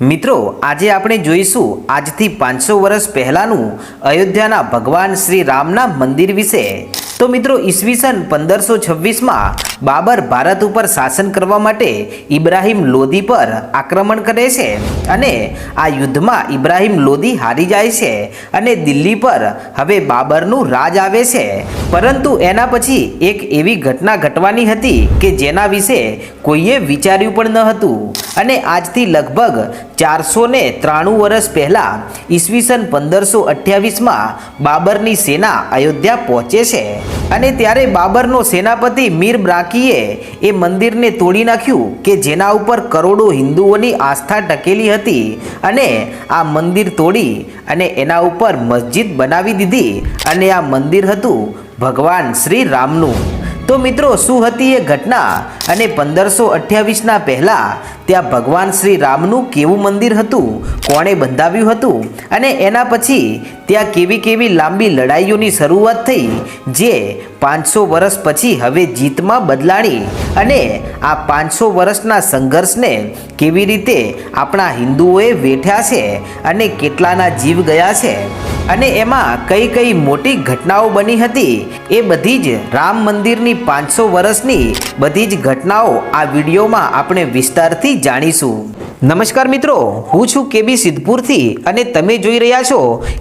મિત્રો આજે આપણે જોઈશું આજથી પાંચસો વર્ષ પહેલાંનું અયોધ્યાના ભગવાન શ્રી રામના મંદિર વિશે. તો મિત્રો ઈસવીસન પંદરસો છવ્વીસમાં બાબર ભારત ઉપર શાસન કરવા માટે ઇબ્રાહિમ લોદી પર આક્રમણ કરે છે અને આ યુદ્ધમાં ઇબ્રાહિમ લોદી હારી જાય છે અને દિલ્હી પર હવે બાબરનું રાજ આવે છે. પરંતુ એના પછી એક એવી ઘટના ઘટવાની હતી કે જેના વિશે કોઈએ વિચાર્યું પણ ન હતું. અને આજથી લગભગ ચારસો ને ત્રાણું વર્ષ પહેલાં ઈસવીસન પંદરસો અઠ્યાવીસમાં બાબરની સેના અયોધ્યા પહોંચે છે. અને ત્યારે બાબરનો સેનાપતિ મીર બ્રાકીએ એ મંદિરને તોડી નાખ્યું કે જેના ઉપર કરોડો હિન્દુઓની આસ્થા ટકેલી હતી અને આ મંદિર તોડી અને એના ઉપર મસ્જિદ બનાવી દીધી અને આ મંદિર હતું ભગવાન શ્રી રામનું. તો મિત્રો, શું હતી એ ઘટના? અને પંદરસો અઠ્યાવીસના પહેલાં ત્યાં ભગવાન શ્રી રામનું કેવું મંદિર હતું? કોણે બંધાવ્યું હતું? અને એના પછી ત્યાં કેવી કેવી લાંબી લડાઈઓની શરૂઆત થઈ, જે પાંચસો વર્ષ પછી હવે જીતમાં બદલાણી અને આ પાંચસો વર્ષના સંઘર્ષને કેવી રીતે આપણા હિન્દુઓએ વેઠ્યા છે અને કેટલાના જીવ ગયા છે અને એમાં કઈ કઈ મોટી ઘટનાઓ બની હતી, એ બધી જ રામ મંદિરની પાંચસો વર્ષની બધી જ ઘટનાઓ આ વિડીયોમાં આપણે વિસ્તારથી જાણીશું. નમસ્કાર મિત્રો, હું છું કેબી સિદ્ધપુરથી અને તમે જોઈ રહ્યા છો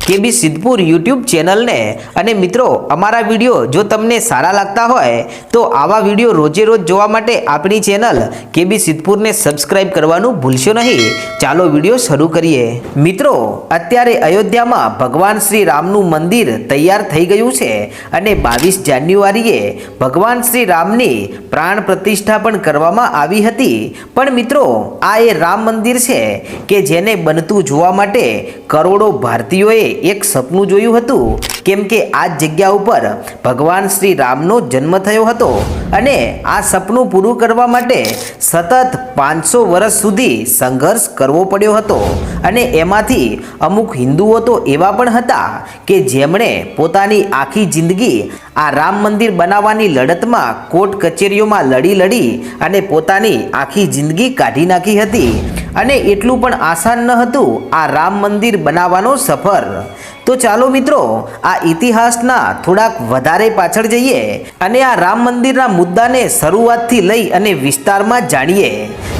કેબી સિદ્ધપુર યુટ્યુબ ચેનલને. અને મિત્રો, અમારા વીડિયો જો તમને સારા લાગતા હોય, તો આવા વીડિયો રોજે રોજ જોવા માટે આપણી ચેનલ કેબી સિદ્ધપુરને સબસ્ક્રાઇબ કરવાનું ભૂલશો નહીં. ચાલો વીડિયો શરૂ કરીએ. મિત્રો, અત્યારે અયોધ્યામાં ભગવાન શ્રી રામનું મંદિર તૈયાર થઈ ગયું છે અને બાવીસ જાન્યુઆરીએ ભગવાન શ્રી રામની પ્રાણ પ્રતિષ્ઠા પણ કરવામાં આવી હતી. પણ મિત્રો, આ એ રામ મંદિર છે કે જેને બનતું જોવા માટે કરોડો ભારતીયોએ એક સપનું જોયું હતું. કેમ કે આ જગ્યા ઉપર ભગવાન શ્રી રામનો જન્મ થયો હતો અને આ સપનું પૂરું કરવા માટે સતત પાંચસો વર્ષ સુધી સંઘર્ષ કરવો પડ્યો હતો. અને એમાંથી અમુક હિન્દુઓ તો એવા પણ હતા કે જેમણે પોતાની આખી જિંદગી આ રામ મંદિર બનાવવાની લડતમાં કોર્ટ કચેરીઓમાં લડી લડી અને પોતાની આખી જિંદગી કાઢી નાખી હતી. અને એટલું પણ આસાન ન હતું આ રામ મંદિર બનાવવાનો સફર. તો ચાલો મિત્રો, આ ઇતિહાસના થોડાક વધારે પાછળ જઈએ અને આ રામ મંદિરના મુદ્દાને શરૂઆતથી લઈ અને વિસ્તારમાં જાણીએ.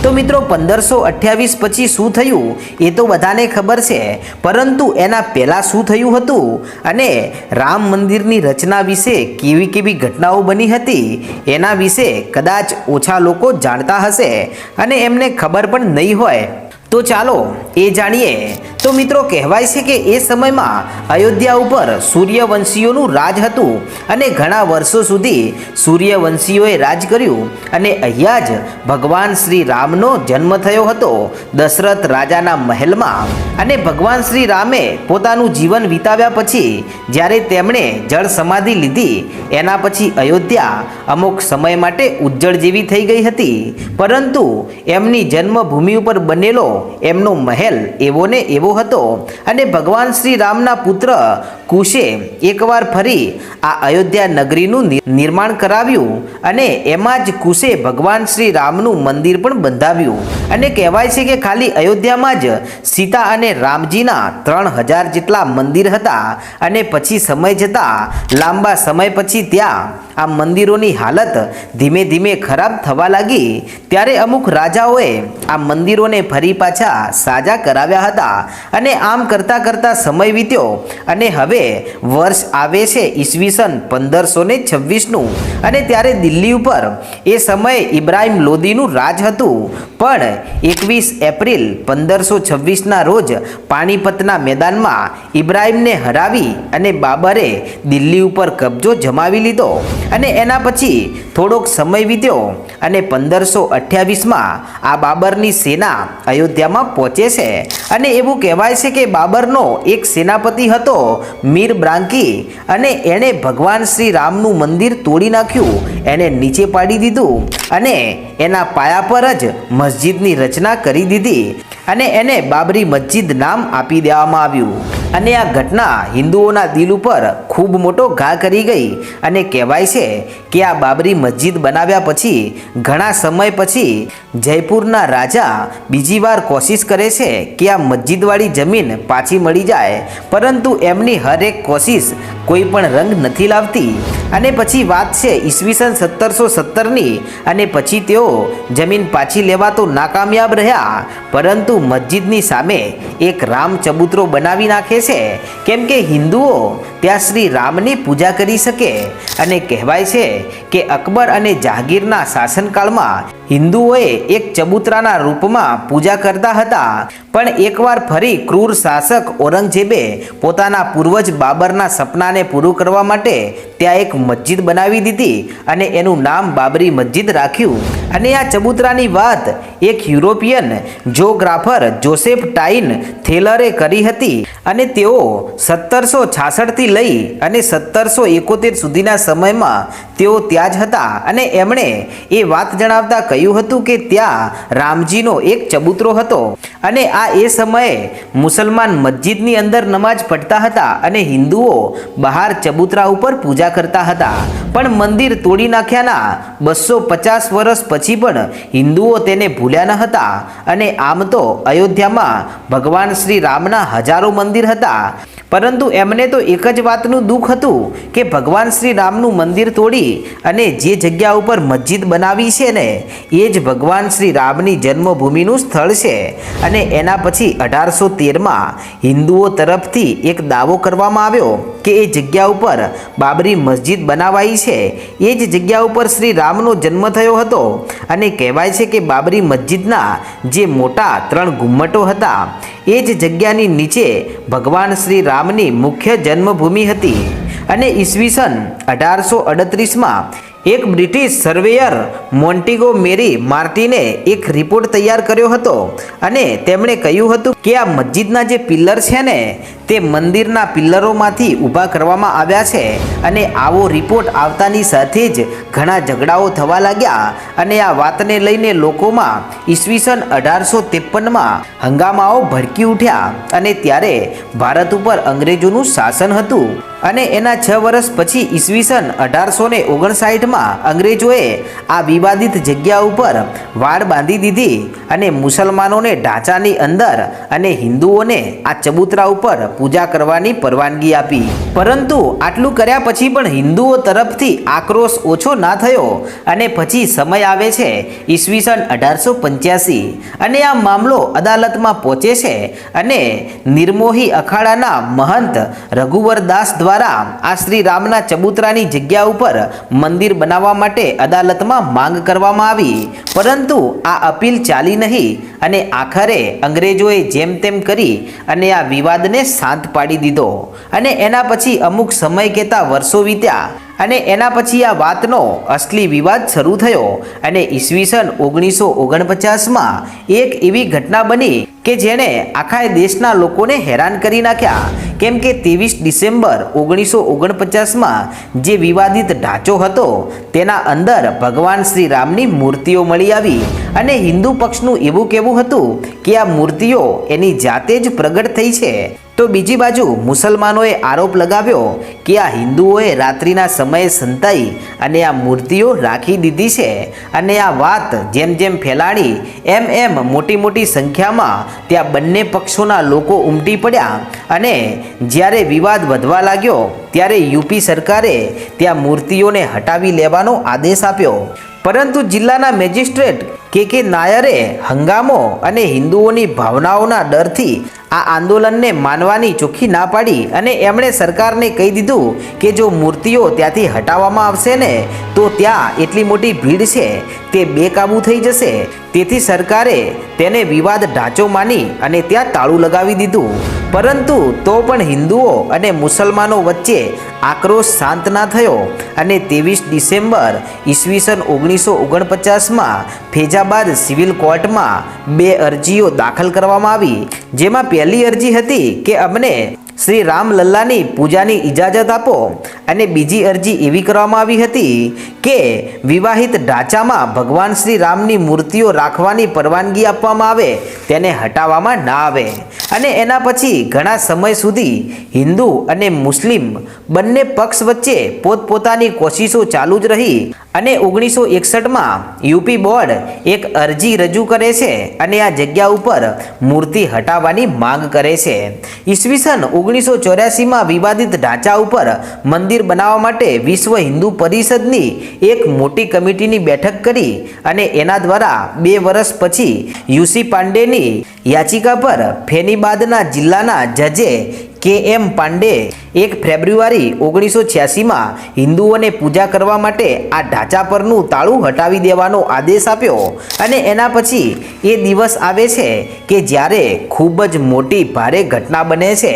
તો મિત્રો, પંદરસો અઠ્યાવીસ પછી શું થયું? એ તો બધાને ખબર છે, પરંતુ એના પહેલાં શું થયું હતું? અને રામ મંદિરની રચના વિશે કેવી કેવી ઘટનાઓ બની હતી? એના વિશે કદાચ ઓછા લોકો જાણતા હશે અને એમને ખબર પણ નહીં હોય. તો ચાલો એ જાણીએ. તો મિત્રો કહેવાય છે કે એ સમયમાં અયોધ્યા ઉપર સૂર્યવંશીઓનું રાજ હતું અને ઘણા વર્ષો સુધી સૂર્યવંશીઓએ રાજ કર્યું અને અહીંયા જ ભગવાન શ્રી રામનો જન્મ થયો હતો દશરથ રાજાના મહેલમાં. અને ભગવાન શ્રી રામે પોતાનું જીવન વિતાવ્યા પછી જ્યારે તેમણે જળ સમાધિ લીધી, એના પછી અયોધ્યા અમુક સમય માટે ઉજ્જળ જેવી થઈ ગઈ હતી. પરંતુ એમની જન્મભૂમિ ઉપર બનેલો એમનો મહેલ એવો ને એવો હતો. અને ભગવાન શ્રી રામના પુત્ર કુશે એકવાર ફરી આ અયોધ્યા નગરીનું નિર્માણ કરાવ્યું અને એમાં જ કુશે ભગવાન શ્રી રામનું મંદિર પણ બંધાવ્યું. અને કહેવાય છે કે ખાલી અયોધ્યામાં જ સીતા અને રામજીના ત્રણ હજાર જેટલા મંદિર હતા અને પછી સમય જતાં લાંબા સમય પછી ત્યાં આ મંદિરોની હાલત ધીમે ધીમે ખરાબ થવા લાગી. ત્યારે અમુક રાજાઓએ આ મંદિરોને ફરી પાછા સાજા કરાવ્યા હતા અને આમ કરતાં કરતાં સમય વીત્યો અને હવે વર્ષ આવે છે ઈસવીસન પંદરસો ને છવ્વીસનું અને ત્યારે દિલ્હી ઉપર એ સમયે ઇબ્રાહિમ લોદીનું રાજ હતું. પણ એકવીસ એપ્રિલ પંદરસો છવ્વીસના રોજ પાણીપતના મેદાનમાં ઇબ્રાહિમને હરાવી અને બાબરે દિલ્હી ઉપર કબજો જમાવી લીધો. અને એના પછી થોડોક સમય વીત્યો અને પંદરસો અઠ્યાવીસમાં આ બાબરની સેના અયોધ્યામાં પહોંચે છે. અને એવું કહેવાય છે કે બાબરનો એક સેનાપતિ હતો મીર બ્રાંકી અને એણે ભગવાન શ્રી રામનું મંદિર તોડી નાખ્યું. એને નીચે પાડી દીધું અને એના પાયા પર જ મસ્જિદની રચના કરી દીધી અને એને બાબરી મસ્જિદ નામ આપી દેવામાં આવ્યું. અને આ ઘટના હિન્દુઓના દિલ ઉપર ખૂબ મોટો ઘા કરી ગઈ અને કહેવાય છે કે આ બાબરી મસ્જિદ બનાવ્યા પછી, ઘણા સમય પછી જયપુરના રાજા બીજી વાર કોશિશ કરે છે કે આ મસ્જિદવાળી જમીન પાછી મળી જાય, પરંતુ એમની હરેક કોશિશ કોઈ પણ રંગ નથી લાવતી. અને પછી વાત છે ઈસવીસન સત્તરસો સત્તરની અને પછી તેઓ જમીન પાછી લેવા તો નાકામયાબ રહ્યા, પરંતુ મસ્જિદની સામે એક રામ ચબૂતરો બનાવી નાખે છે, કેમ કે હિન્દુઓ ત્યાં શ્રી રામની પૂજા કરી શકે અને કહેવાય છે કે અકબર અને જહાંગીરના શાસનકાળમાં હિન્દુઓએ એક ચબૂતરાના રૂપમાં પૂજા કરતા હતા. પણ એકવાર ફરી ક્રૂર શાસક ઔરંગઝેબે પોતાના પૂર્વજ બાબરના સપનાને પૂરું કરવા માટે ત્યાં એક મસ્જિદ બનાવી દીધી અને એનું નામ બાબરી મસ્જિદ રાખ્યું. અને આ ચબૂતરાની વાત એક યુરોપિયન જોગ્રાફર જોસેફ ટાઇન થેલરે કરી હતી અને તેઓ સત્તરસો છાસઠથી લઈ અને સત્તરસો એકોતેર સુધીના સમયમાં તેઓ ત્યાં જ હતા અને એમણે એ વાત જણાવતા કહ્યું હતું કે ત્યાં રામજીનો એક ચબૂતરો હતો અને આ એ સમયે મુસલમાન મસ્જિદની અંદર નમાજ પઢતા હતા અને હિન્દુઓ બહાર ચબૂતરા ઉપર પૂજા કરતા હતા. પણ મંદિર તોડી નાખ્યાના બસો પચાસ વર્ષ પછી પણ હિન્દુઓ તેને ભૂલ્યા ન હતા અને આમ તો અયોધ્યામાં ભગવાન શ્રી રામના હજારો મંદિર હતા. પરંતુ એમને તો એક જ વાતનું દુઃખ હતું કે ભગવાન શ્રી રામનું મંદિર તોડી અને જે જગ્યા ઉપર મસ્જિદ બનાવી છે ને, એ જ ભગવાન શ્રી રામની જન્મભૂમિનું સ્થળ છે. અને એના પછી અઢારસો તેરમાં હિન્દુઓ તરફથી એક દાવો કરવામાં આવ્યો કે એ જગ્યા ઉપર બાબરી મસ્જિદ બનાવાઈ છે. એ જ જગ્યા ઉપર શ્રી રામનો જન્મ થયો હતો અને કહેવાય છે કે બાબરી મસ્જિદના જે મોટા ત્રણ ગુમ્મટો હતા એ જ જગ્યાની નીચે ભગવાન શ્રી રામની મુખ્ય જન્મભૂમિ હતી. અને ઈસવીસન અઢારસો અડત્રીસમાં એક બ્રિટિશ સર્વેયર મોન્ટિગો મેરી માર્ટિને એક રિપોર્ટ તૈયાર કર્યો હતો. અને તેમણે કહ્યું હતું કે આ મસ્જિદના જે પિલ્લર છે ને તે મંદિરના પિલ્લરોમાંથી ઊભા કરવામાં આવ્યા છે અને આવો રિપોર્ટ આવતાની સાથે જ ઘણા ઝઘડાઓ થવા લાગ્યા અને આ વાતને લઈને લોકોમાં ઈસવીસન અઢારસો ત્રેપનમાં હંગામાઓ ભડકી ઉઠ્યા અને ત્યારે ભારત ઉપર અંગ્રેજોનું શાસન હતું. અને એના છ વર્ષ પછી ઈસવીસન અઢારસો ને ઓગણસાઠમાં અંગ્રેજોએ આ વિવાદિત જગ્યા ઉપર વાડ બાંધી દીધી અને મુસલમાનોને ઢાંચાની અંદર અને હિન્દુઓને આ ચબૂતરા ઉપર પૂજા કરવાની પરવાનગી આપી. પરંતુ આટલું કર્યા પછી પણ હિન્દુઓ તરફથી આક્રોશ ઓછો ના થયો અને પછી સમય આવે છે ઈસવીસન અઢારસો પંચ્યાસી અને આ મામલો અદાલતમાં પહોંચે છે અને નિર્મોહી અખાડાના મહંત રઘુવરદાસ દ્વારા આ શ્રી રામના ચબૂતરાની જગ્યા ઉપર મંદિર બનાવવા માટે અદાલતમાં માંગ કરવામાં આવી. પરંતુ આ અપીલ ચાલી નહીં અને આખરે અંગ્રેજોએ જેમ તેમ કરી અને આ વિવાદને શાંત પાડી દીધો અને એના પછી અમુક સમય કહેતા વર્ષો વીત્યા અને એના પછી આ વાતનો અસલી વિવાદ શરૂ થયો અને ઈસવીસન ઓગણીસો ઓગણપચાસમાં એક એવી ઘટના બની કે જેણે આખા દેશના લોકોને હેરાન કરી નાખ્યા. કેમ કે ત્રેવીસ ડિસેમ્બર ઓગણીસો ઓગણપચાસમાં જે વિવાદિત ઢાંચો હતો, તેના અંદર ભગવાન શ્રી રામની મૂર્તિઓ મળી આવી અને હિન્દુ પક્ષનું એવું કહેવું હતું કે આ મૂર્તિઓ એની જાતે જ પ્રગટ થઈ છે. તો બીજી બાજુ મુસલમાનોએ આરોપ લગાવ્યો કે આ હિન્દુઓએ રાત્રિના સમયે સંતાઈ અને આ મૂર્તિઓ રાખી દીધી છે અને આ વાત જેમ જેમ ફેલાણી, એમ એમ મોટી મોટી સંખ્યામાં ત્યાં બંને પક્ષોના લોકો ઉમટી પડ્યા અને જ્યારે વિવાદ વધવા લાગ્યો ત્યારે યુપી સરકારે ત્યાં મૂર્તિઓને હટાવી લેવાનો આદેશ આપ્યો. પરંતુ જિલ્લાના મેજિસ્ટ્રેટ કે કે નાયરે હંગામો અને હિન્દુઓની ભાવનાઓના ડરથી આ આંદોલનને માનવાની ચોખ્ખી ના પાડી અને એમણે સરકારને કહી દીધું કે જો મૂર્તિઓ ત્યાંથી હટાવવામાં આવશે ને, તો ત્યાં એટલી મોટી ભીડ છે, તે બેકાબૂ થઈ જશે. તેથી સરકારે તેને વિવાદ ઢાંચો માની અને ત્યાં તાળું લગાવી દીધું. પરંતુ તો પણ હિન્દુઓ અને મુસલમાનો વચ્ચે આક્રોશ શાંત ના થયો અને ત્રેવીસ ડિસેમ્બર ઈસવીસન ઓગણીસો ઓગણપચાસમાં ફેજાબાદ સિવિલ કોર્ટમાં બે અરજીઓ દાખલ કરવામાં આવી, જેમાં પહેલી અરજી હતી કે અમને શ્રી રામલલ્લાની પૂજાની ઇજાજત આપો અને બીજી અરજી એવી કરવામાં આવી હતી કે વિવાહિત ઢાંચામાં ભગવાન શ્રી રામની મૂર્તિઓ રાખવાની પરવાનગી આપવામાં આવે, તેને હટાવવામાં ના આવે. અને એના પછી ઘણા સમય સુધી હિન્દુ અને મુસ્લિમ બંને પક્ષ વચ્ચે પોતપોતાની કોશિશો ચાલુ જ રહી અને ઓગણીસો એકસઠમાં યુપી બોર્ડ એક અરજી રજૂ કરે છે અને આ જગ્યા ઉપર મૂર્તિ હટાવવાની માંગ કરે છે. ઈસવીસન ઓગણીસો ચોર્યાસીમાં વિવાદિત ઢાંચા ઉપર મંદિર બનાવવા માટે વિશ્વ હિન્દુ પરિષદની એક મોટી કમિટીની બેઠક કરી અને એના દ્વારા બે વર્ષ પછી યુસી પાંડેની યાચિકા પર ફેનીબાદના જિલ્લાના જજે કે એમ પાંડે એક ફેબ્રુઆરી ઓગણીસો છ્યાસીમાં હિન્દુઓને પૂજા કરવા માટે આ ઢાંચા પરનું તાળું હટાવી દેવાનો આદેશ આપ્યો. અને એના પછી એ દિવસ આવે છે કે જ્યારે ખૂબ જ મોટી ભારે ઘટના બને છે.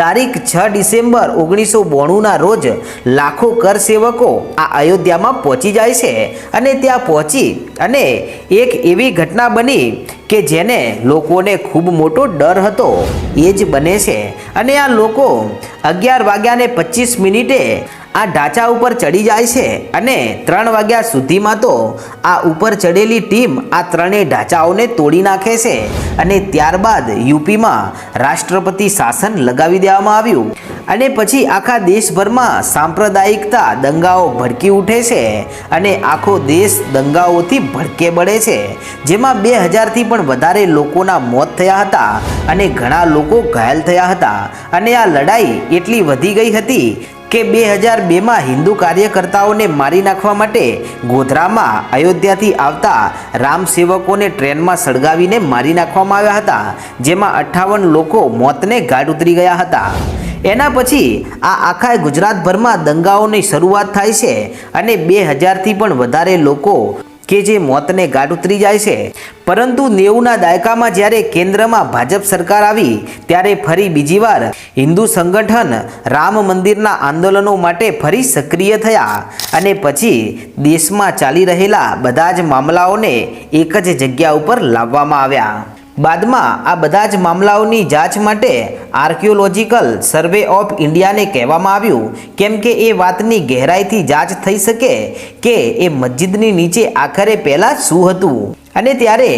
તારીખ છ ડિસેમ્બર ઓગણીસો બોણુંના રોજ લાખો કર સેવકો આ અયોધ્યામાં પહોંચી જાય છે અને ત્યાં પહોંચી અને એક એવી ઘટના બની કે જેને લોકોને ખૂબ મોટો ડર હતો. એ જ બને છે. અને આ લોકો અગિયાર વાગ્યાને પચીસ મિનિટે આ ઢાંચા ઉપર ચડી જાય છે અને ત્રણ વાગ્યા સુધીમાં તો આ ઉપર ચડેલી ટીમ આ ત્રણેય ઢાંચાઓને તોડી નાખે છે અને ત્યારબાદ યુપીમાં રાષ્ટ્રપતિ શાસન લગાવી દેવામાં આવ્યું. અને પછી આખા દેશભરમાં સાંપ્રદાયિકતા દંગાઓ ભડકી ઉઠે છે અને આખો દેશ દંગાઓથી ભડકે બળે છે. જેમાં બે હજારથી પણ વધારે લોકોના મોત થયા હતા અને ઘણા લોકો ઘાયલ થયા હતા. અને આ લડાઈ એટલી વધી ગઈ હતી કે બે હજાર બેમાં હિન્દુ કાર્યકર્તાઓને મારી નાખવા માટે ગોધરામાં અયોધ્યાથી આવતા રામ સેવકોને ટ્રેનમાં સળગાવીને મારી નાખવામાં આવ્યા હતા, જેમાં અઠ્ઠાવન લોકો મોતને ગાઢ ઉતરી ગયા હતા. એના પછી આ આખા ગુજરાતભરમાં દંગાઓની શરૂઆત થાય છે અને બે હજારથી પણ વધારે લોકો કે જે મોતને ગાઢ ઉતરી જાય છે. પરંતુ નેવુંના દાયકામાં જ્યારે કેન્દ્રમાં ભાજપ સરકાર આવી, ત્યારે ફરી બીજી વાર હિન્દુ સંગઠન રામ મંદિરના આંદોલનો માટે ફરી સક્રિય થયા અને પછી દેશમાં ચાલી રહેલા બધા જ મામલાઓને એક જ જગ્યા ઉપર લાવવામાં આવ્યા. બાદમાં આ બધા જ મામલાઓની જાંચ માટે આર્કિયોલોજીકલ સર્વે ઓફ ઇન્ડિયાને કહેવામાં આવ્યું, કેમ કે એ વાતની ગહેરાઈથી જાંચ થઈ શકે કે એ મસ્જિદની નીચે આખરે પહેલાં શું હતું. અને ત્યારે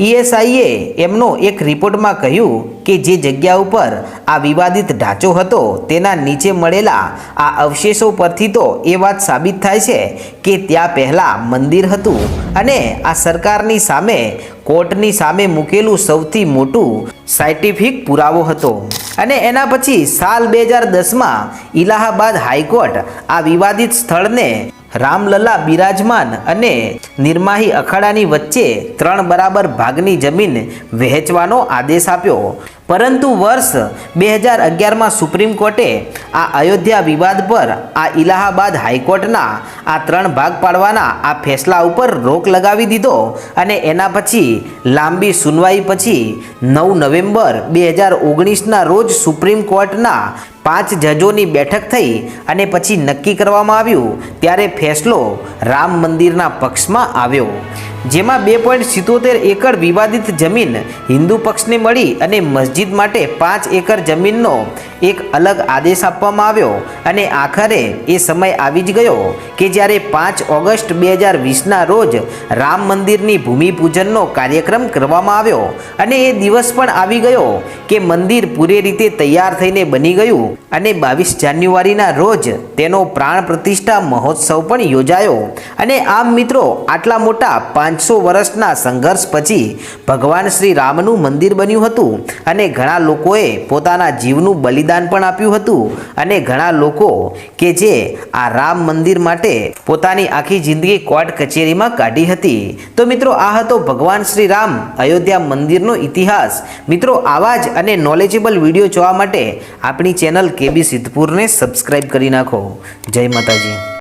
ઈએસઆઈએ એમનો એક રિપોર્ટમાં કહ્યું કે જે જગ્યા ઉપર આ વિવાદિત ઢાંચો હતો તેના નીચે મળેલા આ અવશેષો પરથી તો એ વાત સાબિત થાય છે કે ત્યાં પહેલાં મંદિર હતું અને આ સરકારની સામે, કોર્ટની સામે મૂકેલું સૌથી મોટું સાયન્ટિફિક પુરાવો હતો. અને એના પછી સાલ બે હજાર દસમાં ઇલાહાબાદ હાઈકોર્ટ આ વિવાદિત સ્થળને રામલલા બિરાજમાન અને નિર્માહી અખાડાની વચ્ચે ત્રણ બરાબર ભાગની જમીન વહેંચવાનો આદેશ આપ્યો. પરંતુ વર્ષ બે હજાર અગિયારમાં સુપ્રીમ કોર્ટે આ અયોધ્યા વિવાદ પર આ ઇલાહાબાદ હાઈકોર્ટના આ ત્રણ ભાગ પાડવાના આ ફેસલા ઉપર રોક લગાવી દીધો અને એના પછી લાંબી સુનવાઈ પછી નવ નવેમ્બર બે હજાર ઓગણીસના રોજ સુપ્રીમ કોર્ટના પાંચ જજોની બેઠક થઈ અને પછી નક્કી કરવામાં આવ્યું, ત્યારે ફેસલો રામ મંદિરના પક્ષમાં આવ્યો, જેમાં બે પોઈન્ટ સિત્તોતેર એકર વિવાદિત જમીન હિન્દુ પક્ષને મળી અને મસ્જિદ માટે પાંચ એકર જમીનનો એક અલગ આદેશ આપવામાં આવ્યો અને આખરે એ સમય આવી જ ગયો કે જ્યારે પાંચ ઓગસ્ટ બે હજાર વીસના રોજ રામ મંદિરની ભૂમિપૂજનનો કાર્યક્રમ કરવામાં આવ્યો અને એ દિવસ પણ આવી ગયો કે મંદિર પૂરી રીતે તૈયાર થઈને બની ગયું અને બાવીસ જાન્યુઆરીના રોજ તેનો પ્રાણ પ્રતિષ્ઠા મહોત્સવ પણ યોજાયો અને આમ મિત્રો આટલા મોટા પાંચસો વર્ષના સંઘર્ષ પછી ભગવાન શ્રી રામનું મંદિર બન્યું હતું અને ઘણા લોકોએ પોતાના જીવનું બલિદાન પણ આપ્યું હતું અને ઘણા લોકો કે જે આ રામ મંદિર માટે પોતાની આખી જિંદગી કોર્ટ કચેરીમાં કાઢી હતી. તો મિત્રો, આ હતો ભગવાન શ્રી રામ અયોધ્યા મંદિરનો ઇતિહાસ. મિત્રો, આવા જ અને નોલેજેબલ વીડિયો જોવા માટે આપણી ચેનલ કેબી સિદ્ધપુરને સબસ્ક્રાઈબ કરી નાખો. જય માતાજી.